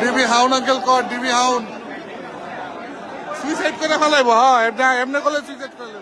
DB হাউন uncle কর ডিবি হাউন। সুইসাইড করে ফেলাইব হ্যাঁ এমনি করলে সুইসাইড করে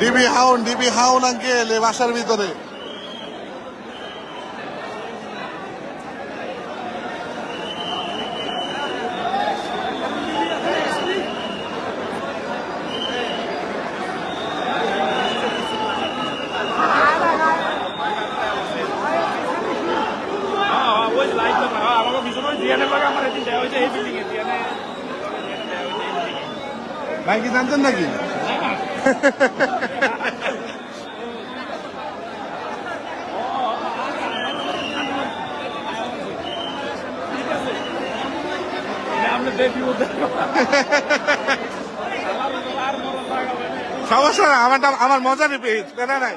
ডিবি হাউন ডিবি হাউন আঙ্কেল এ বাসার ভিতরে। ভাই কি জানতেন নাকি? সমস্যা আমার আমার মজারই পেয়েছি কেন নাই।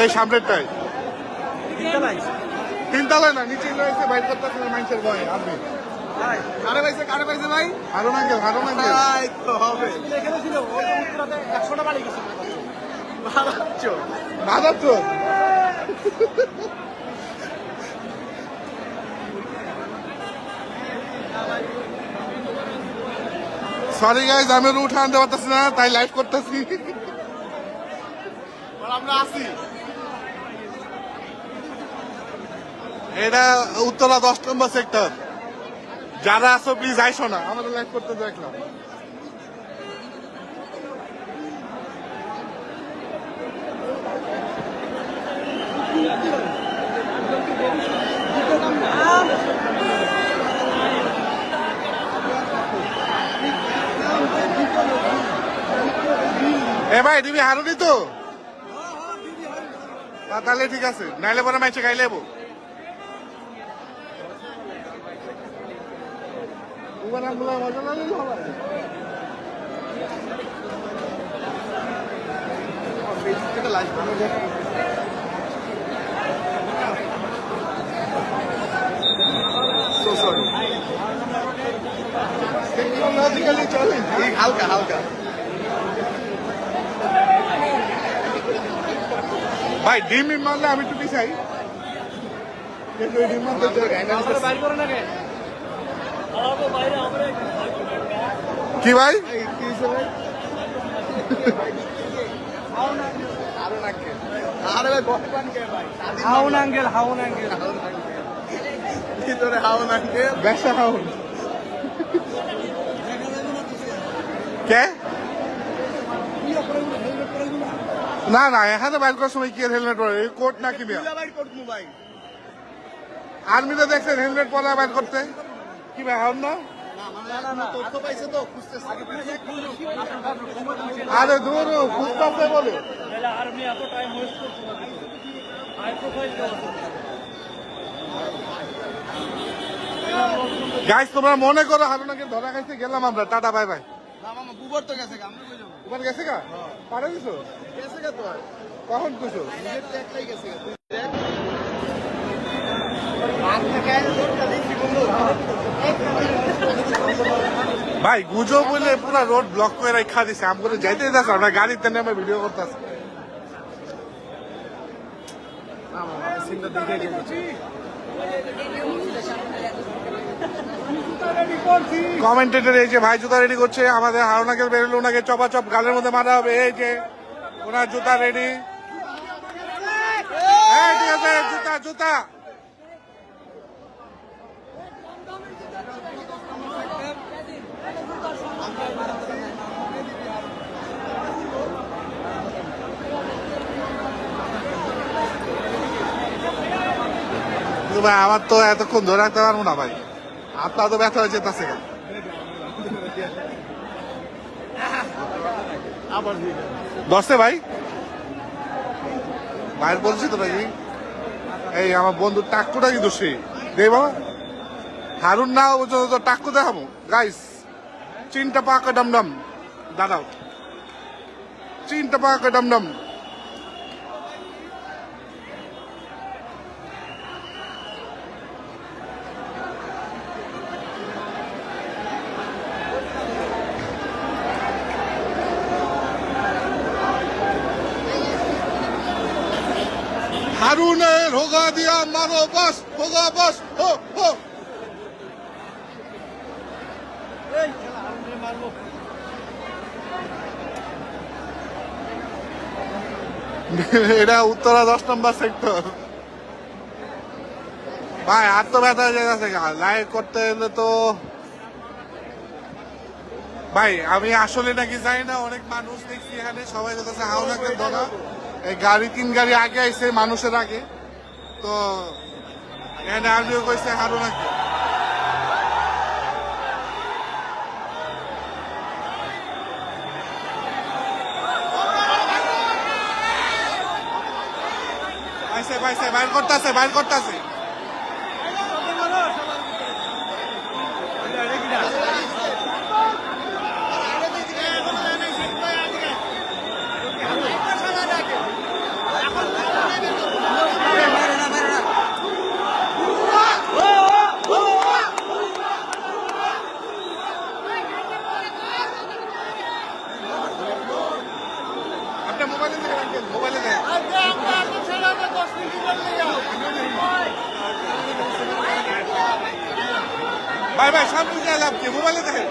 এই সামনেরটাই। তিনতলায় না নিচে রয়েছে বাইর করতেছে মানুষের ভয় আপনি। কারে পাইছে কারে পাইছে ভাই? Harun uncle Harun uncle. হবে এখানে ছিল ওই যে উত্তরাতে একশোটা বাড়ি গেছে ভালো আছো বাজার তো সরি গাইজ আমি ওর উঠে আনতে পারতেছি না তাই লাইভ করতেছি। আমরা আছি। এটা উত্তরা দশ নম্বর সেক্টর যারা আছো প্লিজ আইসো না। আমাদের লাইভ করতে দেখলাম এ ভাই তুমি হারুনি তো? তাহলে ঠিক আছে নাইলে পরে মাইছে খাই লেবো উবার আমগুলো মজা না নিলে হবে So sorry. Technologically challenging. হালকা হালকা ভাই ডিম মারলে আমি টুপি চাই ডিম মারতে কি ভাই? হাউন আঙ্গেল হাউন আঙ্গেল ভিতরে ব্যবসা কে? না না এখানে বাইর করার সময় কি হেলমেট পরে? কোট না কি আর্মিতে দেখছেন হেলমেট পরা বাইর করতে? কি ভাই না? তথ্য পাইছে তো আরে দূর বুঝতে বলে। আর্মি এত টাইম ওয়েস্ট করছে না হাই প্রোফাইল গাইস তোমরা মনে করো হারুনাকে ধরা খাইতে গেলাম আমরা। Tata bye bye. গেছে গা পারে দিছো? গেছে গা তো কখন কইছো একটাই গেছে গা। দেখ দেখি বন্ধু। ভাই গুজো বলে পুরা রোড ব্লক করে রেখা দিছে। আমি করে যাইতে যাচ্ছে আমরা গাড়িতে নেমে ভিডিও করতেছি। দেখে কমেন্টেটর এই যে ভাই জুতা রেডি করছে, আমাদের হারুনাকে বেরোলে, ওনাকে চপা চপ গালের মধ্যে মারা হবে, এই যে ওনার জুতা রেডি। হ্যাঁ জুতা জুতা। ভাই, আমার তো এতক্ষণ ধরে রাখতে পারব না ভাই। হাতটা তো ব্যথা হয়ে যেতেছে আবার দিয়ে দশে ভাই। ভাইয়ের বলছি তো নাকি? এই আমার বন্ধু টাক্কুটা কিন্তু সে। দে বাবা। হারুন না পর্যন্ত তো টাক্কু দেখাবো। গাইস চিনটা পাকা ডমডম? দাঁড়াও। চিনটা পাকা ডমডম? হারুনের হোগা দিয়া মারো বাস হোগা বাস হো হো। এটা উত্তরা দশ নম্বর সেক্টর ভাই আর তো ব্যথা হয়ে যাচ্ছে লাইভ করতে গেলে তো ভাই আমি আসলে নাকি যাই না অনেক মানুষ দেখছি এখানে সবাই কথা হাওনাকে ধরা এই গাড়ি, তিন গাড়ি আগে আইছে, মানুষের আগে। তো এখানে আমিও কইছে, হারো নাকি? বাইর করতেছে বাইর করতেছে আপনি মোবাইলে দেখেন মোবাইলে দেখেন ভাই ভাই সামনে যা লাভ কি মোবাইলে দেখেন।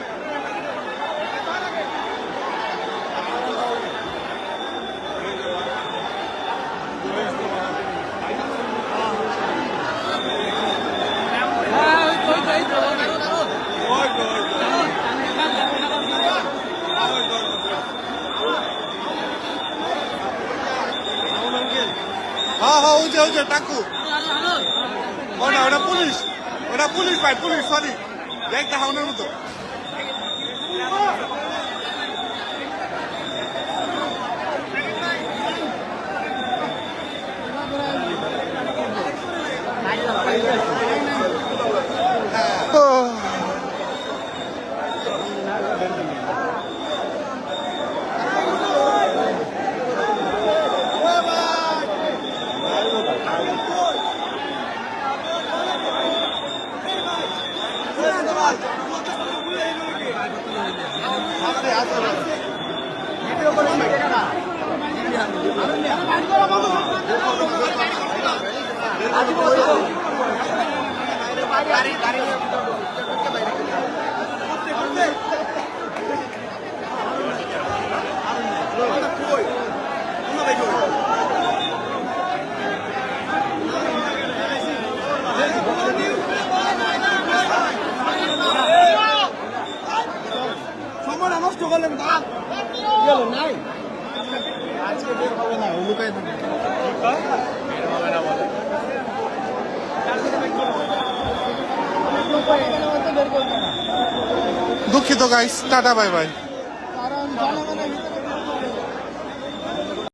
হ্যাঁ হ্যাঁ ওই যে ওই যে টাকু। ওটা ওটা পুলিশ ওটা পুলিশ ভাই পুলিশ সরি দেখ দেখানোর মতো। সময় নষ্ট করলেন না গেল নাই আজকে বের হবে না লুকাই দুঃখিত গাইস টাটা বাই বাই